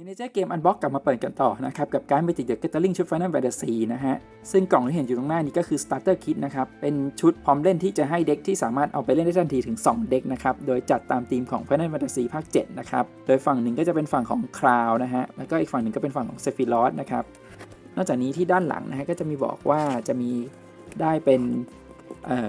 ม a นเจอร์เกมอันบ็อกกลับมาเปิดกันต่อนะครับ กับการ Magic the Gathering ชุด Final Fantasy นะฮะ ซึ่งกล่องที่เห็นอยู่ตรงหน้านี้ก็คือ Starter Kit นะครับ เป็นชุดพร้อมเล่นที่จะให้เด็กที่สามารถเอาไปเล่นได้ทันทีถึง 2 เด็กนะครับ โดยจัดตามธีมของ Final Fantasy ภาค 7 นะครับ โดยฝั่งหนึ่งก็จะเป็นฝั่งของคราวนะฮะ แล้วก็อีกฝั่งหนึ่งก็เป็นฝั่งของเซฟิลอสนะครับ นอกจากนี้ที่ด้านหลังนะฮะก็จะมีบอกว่าจะมีได้เป็น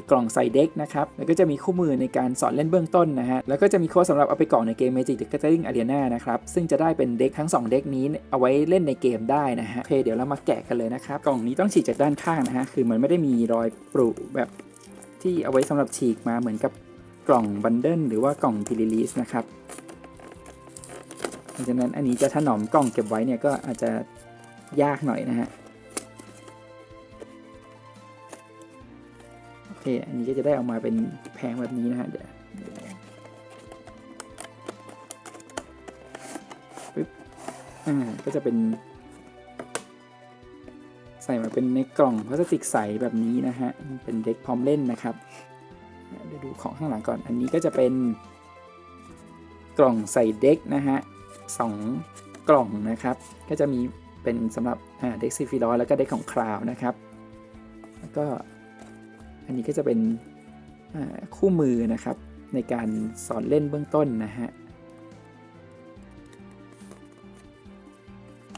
กล่องใส่เด็กนะครับ แล้วก็จะมีคู่มือในการสอนเล่นเบื้องต้นนะฮะ แล้วก็จะมีโค้ดสำหรับเอาไปกรอกในเกม Magic the Gathering Arena นะครับ ซึ่งจะได้เป็นเด็กทั้ง 2 เด็กนี้เอาไว้เล่นในเกมได้นะฮะโอเคเดี๋ยวเรามาแกะกันเลยนะครับ กล่องนี้ต้องฉีกจากด้านข้างนะฮะ คือมันไม่ได้มีรอยปรุแบบที่เอาไว้สำหรับฉีกมาเหมือนกับกล่องบันเดิลหรือว่ากล่องทีลีลีสนะครับเพราะฉะนั้นอันนี้จะถนอมกล่องเก็บไว้เนี่ยก็อาจจะยากหน่อยนะฮะ อเคอันนี้ก็จะได้ออกมาเป็นแพงแบบนี้นะฮะเดี๋ยวปึ๊บอ่าก็จะเป็น ใส่มาเป็นในกล่องพลาสติกใสแบบนี้นะฮะเป็นเด็กพร้อมเล่นนะครับเดี๋ยวดูของข้างหลังก่อน อันนี้ก็จะเป็นกล่องใส่เด็กนะฮะสองกล่องนะครับ ก็จะมีเป็นสำหรับเด็กซีฟิลอแล้วก็เด็กของคราวนะครับ แล้วก็ อันนี้ก็จะเป็นคู่มือนะครับ ในการสอนเล่นเบื้องต้นนะฮะ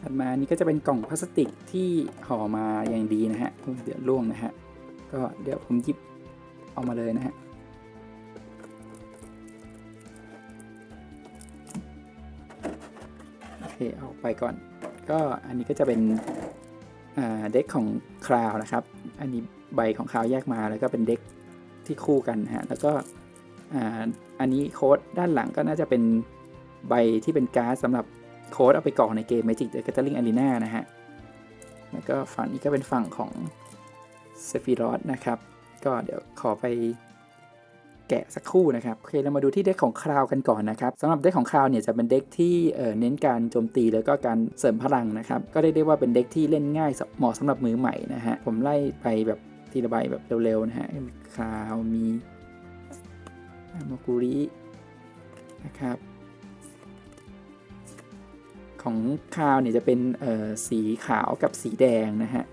ถัดมานี้ก็จะเป็นกล่องพลาสติกที่ห่อมาอย่างดีนะฮะเดี๋ยวล่วงนะฮะก็เดี๋ยวผมหยิบเอามาเลยนะฮะโอเคเอาไปก่อน ก็อันนี้ก็จะเป็นเด็กของคราวนะครับ อันนี้ ใบของคราแยกมาแล้วก็เป็นเด็กที่คู่กันนะฮะแล้วก็อันนี้โค้ดด้านหลังก็น่าจะเป็นใบที่เป็นการ์ดสำหรับโค้ดเอาไปกรอกในเกม Magic the Gathering Arena นะฮะ แล้วก็ฝั่งนี้ก็เป็นฝั่งของเซฟิรอสนะครับ ก็เดี๋ยวขอไปแกะสักครู่นะครับ โอเค เรามาดูที่เด็กของคราวกันก่อนนะครับสำหรับเด็กของคราวเนี่ยจะเป็นเด็กที่เน้นการโจมตีแล้วก็การเสริมพลังนะครับ ก็ได้ได้ว่าเป็นเด็กที่เล่นง่ายเหมาะสำหรับมือใหม่นะฮะ ผมไล่ไปแบบ ทีละใบแบบเร็วๆนะฮะคาวมีโมกุรินะครับของคาวเนี่ยจะเป็นสีขาวกับสีแดงนะฮะ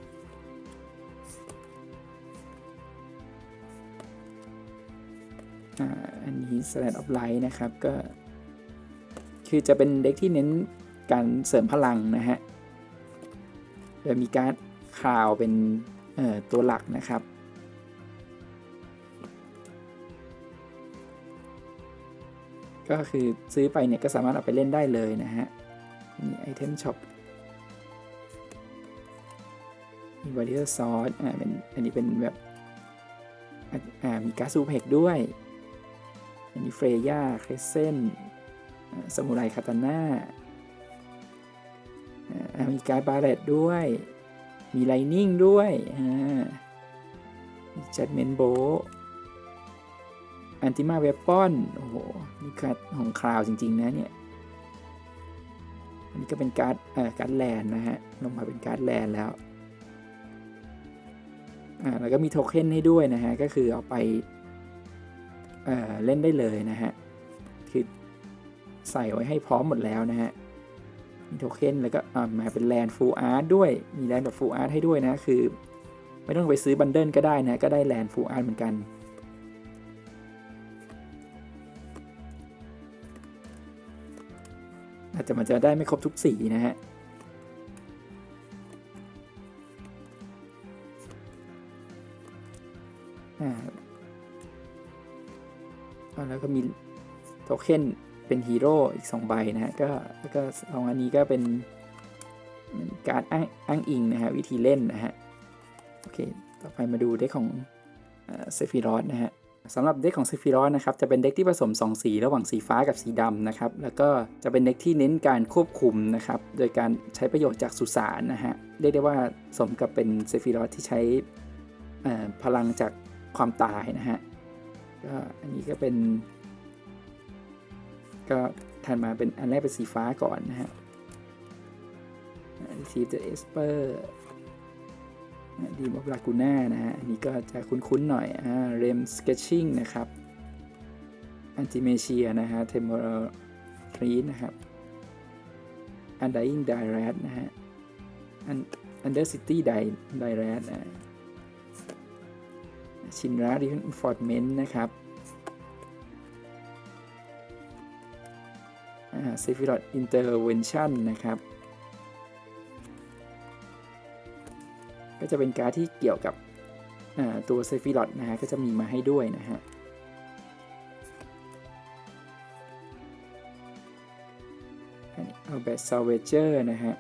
อันนี้ Slant of Light นะครับก็ คือจะเป็นเด็กที่เน้นการเสริมพลังนะฮะโดยมีการข่าวเป็น ตัวหลักนะครับ ก็คือซื้อไปเนี่ยก็สามารถเอาไปเล่นได้เลยนะฮะมีไอเทมช็อปมีวอริเออร์ซอสอ่าเป็นอันนี้เป็นแบบอ่ามีกาซูเพกด้วย อันนี้เฟรย่าเครเซนสมุไรคาตาน่ามีการบาเลตด้วย มีไลนิ่งด้วยมีจัดเมนโบอันติมาเวปอนโอ้โห นี่การ์ดของคราวจริง ๆ นะเนี่ย อันนี้ก็เป็นการ์ดเอ่อการ์ดแลนนะฮะ ลงมาเป็นการ์ดแลนแล้ว อ่า แล้วก็มีโทเค็นให้ด้วยนะฮะ ก็คือเอาไป เอ่อ เล่นได้เลยนะฮะ คือใส่ไว้ให้พร้อมหมดแล้วนะฮะ มีโทเค็นแล้วก็มาเป็นแลนฟูลอาร์ตด้วยมีแลนแบบฟูลอาร์ตให้ด้วยนะคือ ไม่ต้องไปซื้อบันเดิลก็ได้นะ ก็ได้แลนฟูลอาร์ตเหมือนกัน อาจจะมันจะได้ไม่ครบทุกสีนะฮะแล้วก็มีโทเค็น เป็นฮีโร่อีก 2 ใบนะฮะ ก็แล้วก็สองอันนี้ก็เป็นการอ้างอ้างอิงนะฮะ วิธีเล่นนะฮะ โอเค ต่อไปมาดูเด็กของเซฟิรอสนะฮะสำหรับเด็กของเซฟิรอสนะครับ จะเป็นเด็กที่ผสม 2 สีระหว่างสีฟ้ากับสีดำนะครับ แล้วก็จะเป็นเด็กที่เน้นการควบคุมนะครับ โดยการใช้ประโยชน์จากสุสานนะฮะ เรียกได้ว่าสมกับเป็นเซฟิรอสที่ใช้พลังจากความตายนะฮะ ก็อันนี้ก็เป็น ก็ถัดมาเป็นอันแรกเป็นสีฟ้าก่อนนะฮะ Receive the Esper ดีมอฟลากูน่านะฮะ อันนี้ก็จะคุ้นๆหน่อยอ่าเรมสเก t ชิ่งนะครับอันติเมเชียนะฮะเทมโ r ร l ทรีนะครับ Undying Direct นะฮะ Un- Undercity Di- Direct อ่าชินรา Reinforcement นะครับ อ่า Sephiroth Intervention นะครับ ก็จะเป็นการดที่เกี่ยวกับตัว s e p h i r o t นะฮะก็จะมีมาให้ด้วยนะฮะเอาแบบ Salvager นะฮะ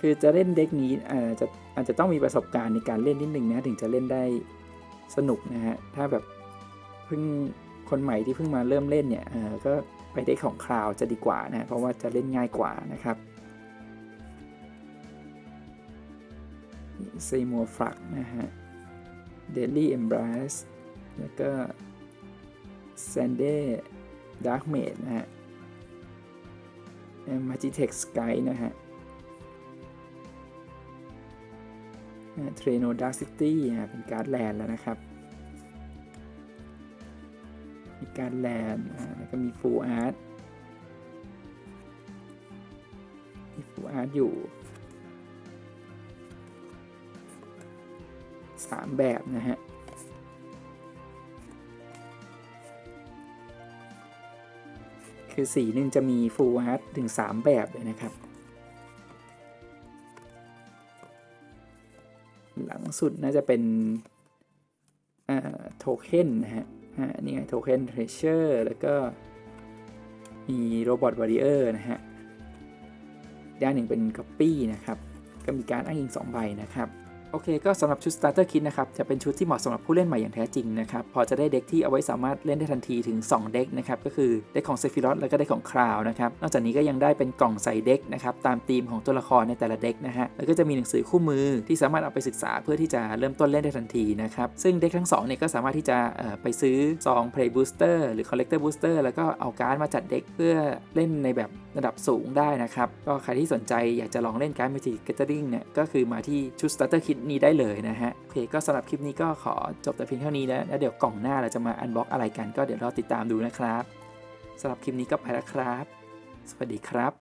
คือจะเล่นเด็กนี้อาจจะอาจจะต้องมีประสบการณ์ในการเล่นนิดนึงนะถึงจะเล่นได้สนุกนะฮะถ้าแบบเพิ่งคนใหม่ที่เพิ่งมาเริ่มเล่นเนี่ยก็ ไปเด็กของคราวจะดีกว่านะเพราะว่าจะเล่นง่ายกว่านะครับซีมัวฟลักนะฮะ Daily Embrace แล้วก็ Sunday Dark Mage นะฮะ m a g i t e x Sky นะฮะเทรโนดาร์ c ิตี้เป็นการ์ดแลนด์แล้วนะครับ มีการแลนด์แล้วก็มีฟูลอาร์ตมีฟูลอาร์ตอยู่ 3 แบบนะฮะคือสีหนึ่งจะมีฟูลอาร์ตถึง 3 แบบเลยนะครับ หลังสุดน่าจะเป็นโทเค็นนะฮะ ฮะนี่ไงโทเค็นเทรเชอร์แล้วก็มีโรบอทวอริเออร์นะฮะด้านหนึ่งเป็นก๊อปปี้นะครับ ก็มีการอ้างอิง2ใบนะครับ โอเคก็สำหรับชุด Starter Kit นะครับ จะเป็นชุดที่เหมาะสำหรับผู้เล่นใหม่อย่างแท้จริงนะครับ พอจะได้เด็กที่เอาไว้สามารถเล่นได้ทันทีถึง 2 เด็กนะครับ ก็คือเด็กของเซฟิรอสแล้วก็เด็กของคราวนะครับ นอกจากนี้ก็ยังได้เป็นกล่องใส่เด็กนะครับ ตามธีมของตัวละครในแต่ละเด็กนะฮะ แล้วก็จะมีหนังสือคู่มือที่สามารถเอาไปศึกษาเพื่อที่จะเริ่มต้นเล่นได้ทันทีนะครับ ซึ่งเด็กทั้งสองเนี่ยก็สามารถที่จะเอ่อไปซื้อซอง Play Booster หรือ Collector Booster แล้วก็เอาการ์ดมาจัดเด็กเพื่อเล่นในแบบระดับสูงได้นะครับก็ใครที่สนใจอยากจะลองเล่นการ์ด Magic Gathering เนี่ยก็คือมาที่ชุด Starter Kit นี้ได้เลยนะฮะโอเคก็สำหรับคลิปนี้ก็ขอจบแต่เพียงเท่านี้นะแล้วเดี๋ยวกล่องหน้าเราจะมาอันบ็อกอะไรกันก็เดี๋ยวรอติดตามดูนะครับสำหรับคลิปนี้ก็ไปแล้วครับ สวัสดีครับ